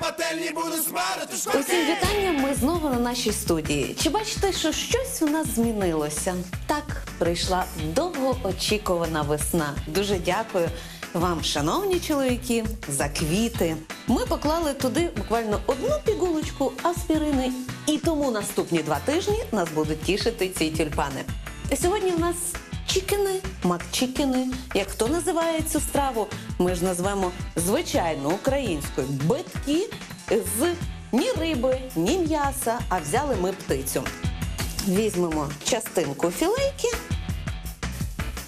пательні буду смарити. Усім вітання. Ми знову на нашій студії. Чи бачите, що щось у нас змінилося? Так, прийшла довгоочікувана весна. Дуже дякую вам, шановні чоловіки, за квіти. Ми поклали туди буквально одну пігулочку аспірини, і тому наступні два тижні нас будуть тішити ці тюльпани. Сьогодні в нас чікени, макчікени. Як хто називає цю страву? Ми ж назвемо звичайно українською битки з ні риби, ні м'яса, а взяли ми птицю. Візьмемо частинку філейки.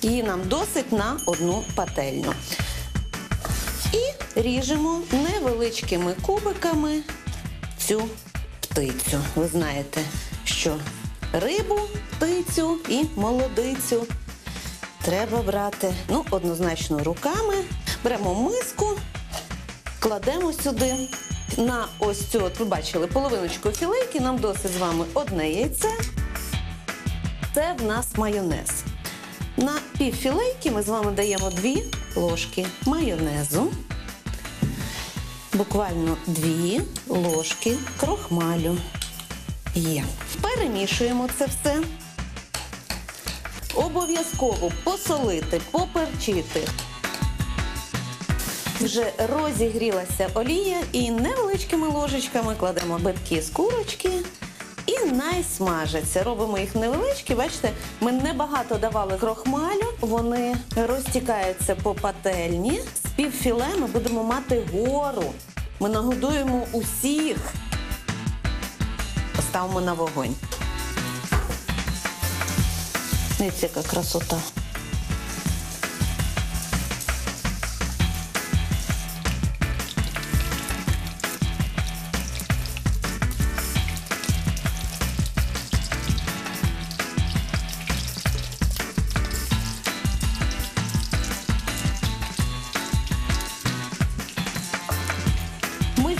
Її нам досить на одну пательню. І ріжемо невеличкими кубиками цю птицю. Ви знаєте, що рибу, птицю і молодицю треба брати ну, однозначно руками. Беремо миску, кладемо сюди. На ось цю, от ви бачили, половиночку філейки, нам досить з вами одне яйце. Це в нас майонез. На пів філейки ми з вами даємо дві ложки майонезу. Буквально дві ложки крохмалю. Є. Перемішуємо це все. Обов'язково посолити, поперчити. Вже розігрілася олія і невеличкими ложечками кладемо битки з курочки і найсмажаться. Робимо їх невеличкі. Бачите, ми небагато давали крохмалю, вони розтікаються по пательні. З півфіле ми будемо мати гору. Ми нагодуємо усіх. Поставимо на вогонь. Дивіться, как красота.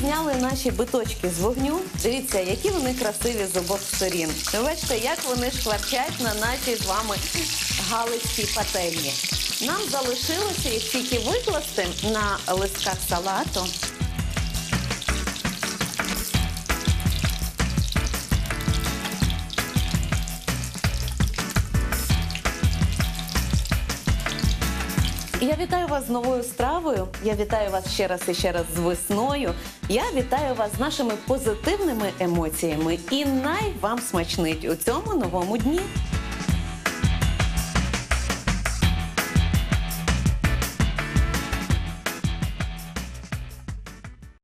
Зняли наші биточки з вогню. Дивіться, які вони красиві з обох сторін. Бачите, як вони шкварчать на нашій з вами галицькій пательні. Нам залишилося їх тільки викласти на листках салату. Я вітаю вас з новою стравою. Я вітаю вас ще раз і ще раз з весною. Я вітаю вас з нашими позитивними емоціями. І най вам смачнить у цьому новому дні.